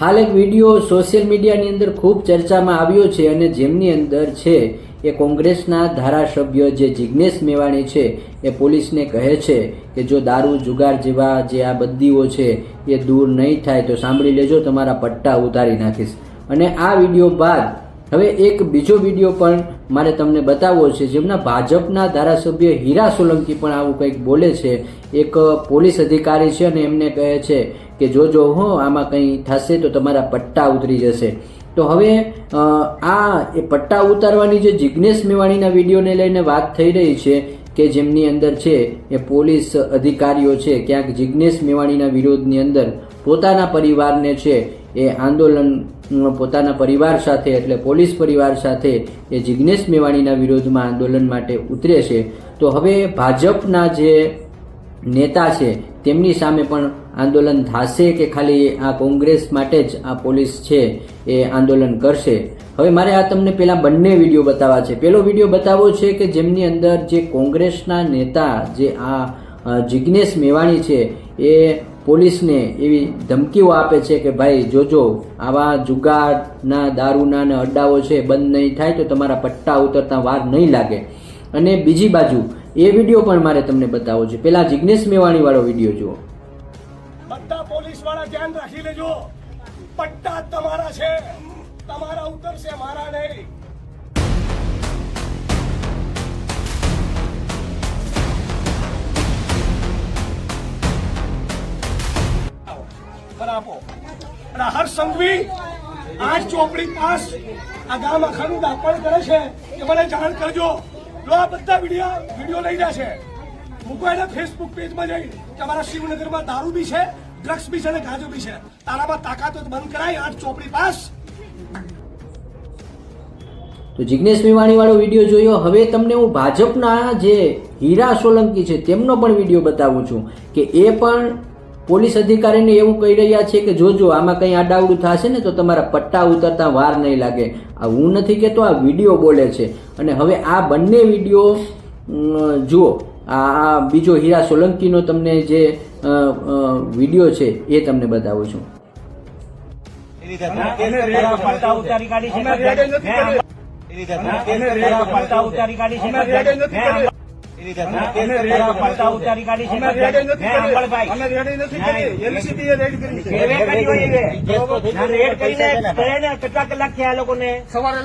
હાલ એક video social મીડિયાની અંદર ખૂબ ચર્ચામાં આવ્યો છે અને જેમની અંદર છે એ કોંગ્રેસના ધારાસભ્ય જે જિજ્ઞેશ મેવાણી છે, એ પોલીસને કહે છે કે જો દારૂ, જુગાર જેવા જે આ બદીઓ છે એ દૂર નહીં થાય તો સાંભળી લેજો, તમારા પટ્ટા ઉતારી નાખીશ. અને આ વીડિયો બાદ હવે એક બીજો વીડિયો પણ મારે તમને બતાવવો છે, જેમના ભાજપના ધારાસભ્ય હીરા સોલંકી પણ આવું કંઈક બોલે છે. એક પોલીસ અધિકારી છે અને એમને કહે છે કે જોજો હો, આમાં કંઈ થશે તો તમારા પટ્ટા ઉતરી જશે. તો હવે આ એ પટ્ટા ઉતારવાની જે જિજ્ઞેશ મેવાણીના વિડીયોને લઈને વાત થઈ રહી છે કે જેમની અંદર છે, એ પોલીસ અધિકારીઓ છે, ક્યાંક જિજ્ઞેશ મેવાણીના વિરોધની અંદર પોતાના પરિવારને છે, એ આંદોલન પોતાના પરિવાર સાથે એટલે પોલીસ પરિવાર સાથે એ જિજ્ઞેશ મેવાણીના વિરોધમાં આંદોલન માટે ઉતરે છે. તો હવે ભાજપના જે નેતા છે, તેમની સામે પણ આંદોલન થશે કે ખાલી આ કોંગ્રેસ માટે જ આ પોલીસ છે એ આંદોલન કરશે? હવે મારે આ તમને પેલા બંને વીડિયો બતાવવા છે. પેલો વીડિયો બતાવવો છે કે જેમની અંદર જે કોંગ્રેસના નેતા જે આ જિજ્ઞેશ મેવાણી છે, એ પોલીસને એવી ધમકીઓ આપે છે કે ભાઈ, જોજો, આવા જુગારના દારૂના ને અડ્ડાઓ છે, બંધ નહીં થાય તો તમારા પટ્ટા ઉતરતા વાર નહીં લાગે. અને બીજી બાજુ, એ વીડિયો પણ મારે તમને બતાવવો છે. પેલા જિજ્ઞેશ મેવાણીવાળો વીડિયો જુઓ. બધા પોલીસવાળા ધ્યાન રાખી લેજો. પટ્ટા તમારા છે. તમારા ઉતરશે મારા નહીં. અને હર્ષ સંઘવી આજ ચોપડી પાસ આ ગામ અખાનું દાપણ કરે છે, એ મને જાણ કરજો. જો આ બધા વીડિયો વીડિયો લઈ જશે. મૂકો એને ફેસબુક પેજમાં જઈ કે અમારા શિવનગરમાં દારૂ બી છે ડ્રગ્સ બી છે અને ગાંજો બી છે. તારામાં તાકાત બંધ કરાય આઠ ચોપડી પાસ. તો જિજ્ઞેશ મેવાણી વાળો વીડિયો જોયો. હવે તમને હું ભાજપના જે હીરા સોલંકી છે, તેમનો પણ વીડિયો બતાવું છું કે એ પણ પોલીસ અધિકારીને એવું કહી રહ્યા છે કે, જોજો, આમાં કંઈ આડાવડું થશે ને, તો તમારા પટ્ટા ઉતરતા વાર નહીં લાગે. આ હું નથી કહેતો, આ વીડિયો બોલે છે. અને હવે આ બંને વીડિયો જુઓ. આ આ બીજો હીરા સોલંકીનો તમને જે વીડિયો છે એ તમને બતાવું છું. ઉતારી કાઢી છે. કેટલા કલાક થયા લોકોને? સવારે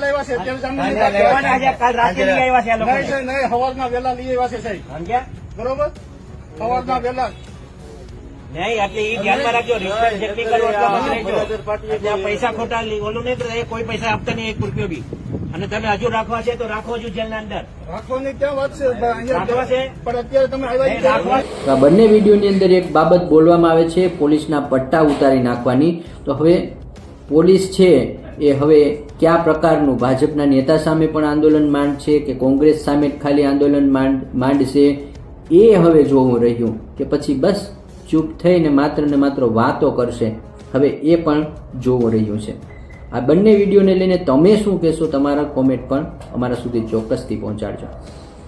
છે કાલ રાતે લઈ આવ્યા છે સવારના વહેલા લઈ આવ્યા છે સાહેબ. બરોબર? સવારના વહેલા. નહીં એટલે એ ધ્યાનમાં રાખજો રિસ્પેક્ટ જેટલી કરો એટલા પૈસા ખોટા ઓલું નહીં તો કોઈ પૈસા આપતા નહીં એક રૂપિયો બી. અને તમે હજુ રાખવા છે તો રાખો હજુ જેલના અંદર. રાખવાની ક્યાં વાત છે? રાખવા છે? પણ અત્યારે તમે આવ્યા નહીં, જ રાખવા નથી. તો આ બંને વિડીયોની અંદર એક બાબત બોલવામાં આવે છે પોલીસના પટ્ટા ઉતારી નાખવાની. તો હવે પોલીસ છે એ હવે કયા પ્રકારનું? ભાજપના નેતા સામે પણ આંદોલન માંડશે કે કોંગ્રેસ સામે ખાલી આંદોલન માંડ માંડશે? એ હવે જોવું રહ્યું કે પછી બસ ચૂપ થઈને માત્ર ને માત્ર વાતો કરશે. હવે એ પણ જોવો રહ્યું છે. આ બંને વિડીયોને લઈને તમે શું કહેશો તમારા કોમેન્ટ પણ અમારા સુધી ચોક્કસથી પહોંચાડજો.